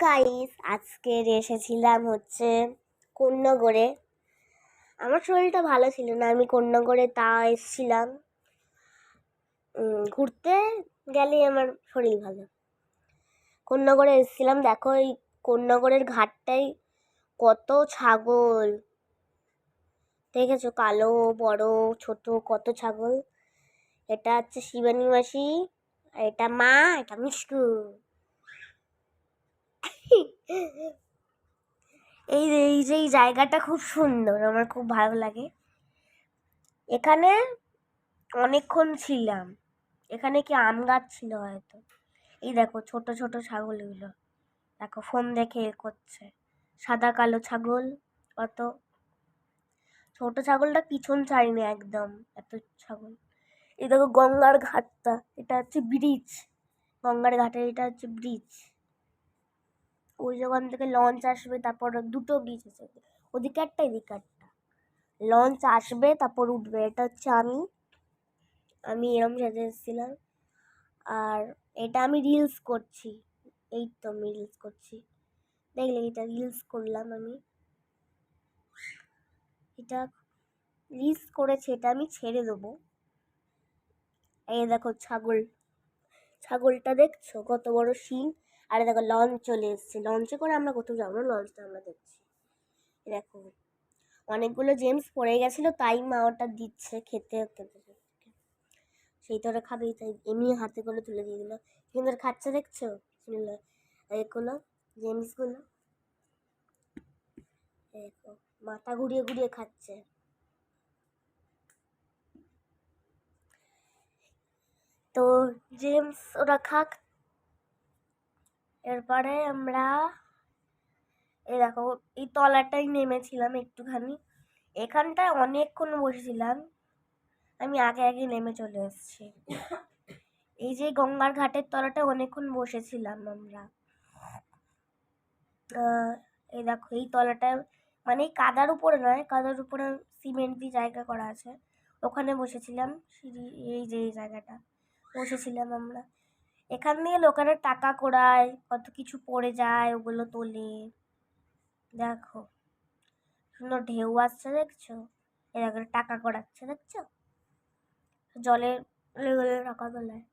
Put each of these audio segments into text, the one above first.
Guys আজকের এসেছিলাম হচ্ছে কন্যাগড়ে আমার শরীরটা ভালো ছিল না, আমি কন্যাগড়ে তা এসেছিলাম। ঘুরতে গেলেই আমার শরীর ভালো। কন্যাগড়ে এসেছিলাম, দেখো এই কন্যাগড়ের ঘাটটাই কত ছাগল। দেখেছ কালো, বড়, ছোট, কত ছাগল। এটা হচ্ছে শিবানী মাসি এটা মা, এটা মিষ্কু এই এই যে, এই জায়গাটা খুব সুন্দর, আমার খুব ভালো লাগে। এখানে অনেকক্ষণ ছিলাম। এখানে কি আম গাছ ছিল হয়তো? এই দেখো, ছোট ছোট ছাগলগুলো। দেখো, ফোন দেখে এ করছে। সাদা, কালো ছাগল কত ছোট ছাগলটা পিছন ছাড়িনি একদম, এত ছাগল। এই দেখো, গঙ্গার ঘাটটা, এটা হচ্ছে ব্রিজ। গঙ্গার ঘাটের, এটা হচ্ছে ব্রিজ। ওই যখন থেকে লঞ্চ আসবে, তারপর দুটো ব্রিজ আছে। ওদিকে একটা, এদিকে একটা। লঞ্চ আসবে, তারপর উঠবে। এটা হচ্ছে আমি। আমি এরম সেজে এসেছিলাম। আর এটা আমি রিলস করছি। এই তো আমি রিলস করছি। দেখলে এটা রিলস করলাম আমি। এটা রিলস করেছে, এটা আমি ছেড়ে দেবো। এই দেখো ছাগল। ছাগলটা দেখছ? কত বড় শিং। আর দেখো লঞ্চ চলে এসছে। লঞ্চে করে আমরা কোথাও যাব না লঞ্চটা আমরা দেখছি। দেখো, অনেকগুলো জেমস পড়ে গেছিল, তাই মা ওটা দিচ্ছে খেতে খেতে সেই তো ওরা খাবেই, তাই এমনি হাতে করে তুলে দিয়ে দিল। কিন্তু খাচ্ছে দেখছ? শুনলে এগুলো জেমসগুলো মাথা ঘুরিয়ে ঘুরিয়ে খাচ্ছে। তো জেমস ওরা খাক এরপরে আমরা এই দেখো, এই তলাটাই নেমেছিলাম একটুখানি। এখানটায় অনেকক্ষণ বসেছিলাম। আমি আগে আগে নেমে চলে এসেছি। এই যে গঙ্গার ঘাটের তলাটা অনেকক্ষণ বসেছিলাম আমরা। এই দেখো, এই তলাটায় মানে এই কাদার উপরে নয়, কাদার উপরে সিমেন্ট দিয়ে জায়গা করা আছে। ওখানে বসেছিলাম। সিঁড়ি, এই যে এই জায়গাটা। বসেছিলাম আমরা। এখান দিয়ে লোকেরা টাকা কোড়ায়, কত কিছু পড়ে যায় ওগুলো তোলে। দেখো, সুন্দর ঢেউ আসছে দেখছ? এ দেখো, টাকা কড়াচ্ছে দেখছ? জলে গলে টাকা তোলায়।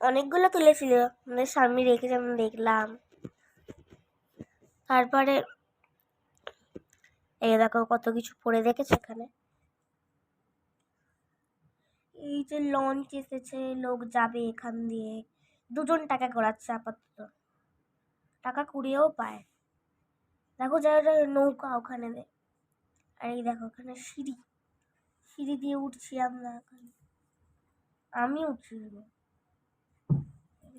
অনেকগুলো তুলেছিল আমাদের স্বামী রেখে আমি দেখলাম। তারপরে এই দেখো কত কিছু পড়ে দেখেছে এখানে। এই যে লঞ্চ এসেছে, লোক যাবে এখান দিয়ে। দুজন টাকা করাচ্ছে আপাতত। টাকা কুড়িয়েও পায়। দেখো যারা নৌকা ওখানে আর এই দেখো ওখানে সিঁড়ি। সিঁড়ি দিয়ে উঠছি আমরা এখন। আমি উঠছি।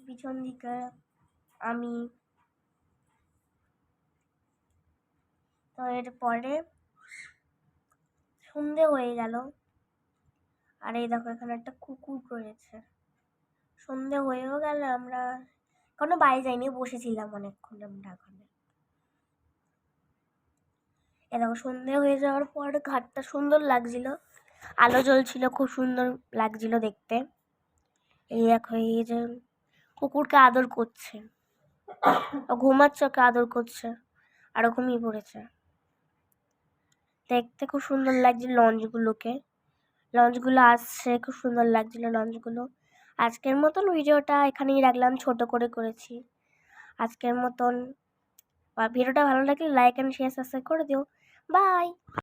পিছন দিকে আমি। তো এরপরে সন্ধে হয়ে গেল। আর এই দেখো, এখানে একটা কুকুর রয়েছে। সন্ধে হয়েও গেল আমরা কোনো বাইরে যাইনি, বসেছিলাম অনেকক্ষণ আমরা ওখানে এ দেখো, সন্ধে হয়ে যাওয়ার পর ঘাটটা সুন্দর লাগছিল। আলো জ্বলছিল, খুব সুন্দর লাগছিল দেখতে। এই দেখো, এই যে কুকুরকে আদর করছে। ঘুমাচ্ছে, ওকে আদর করছে, আর ঘুমিয়ে পড়েছে। দেখতে খুব সুন্দর লাগছে লঞ্চগুলোকে। লঞ্চগুলো আসছে, খুব সুন্দর লাগছিল লঞ্চগুলো। আজকের মতন ভিডিওটা এখানেই রাখলাম, ছোট করে করেছি। আজকের মতন ভিডিওটা ভালো লাগলে লাইক অ্যান্ড শেয়ার সাবস্ক্রাইব করে দিও। বাই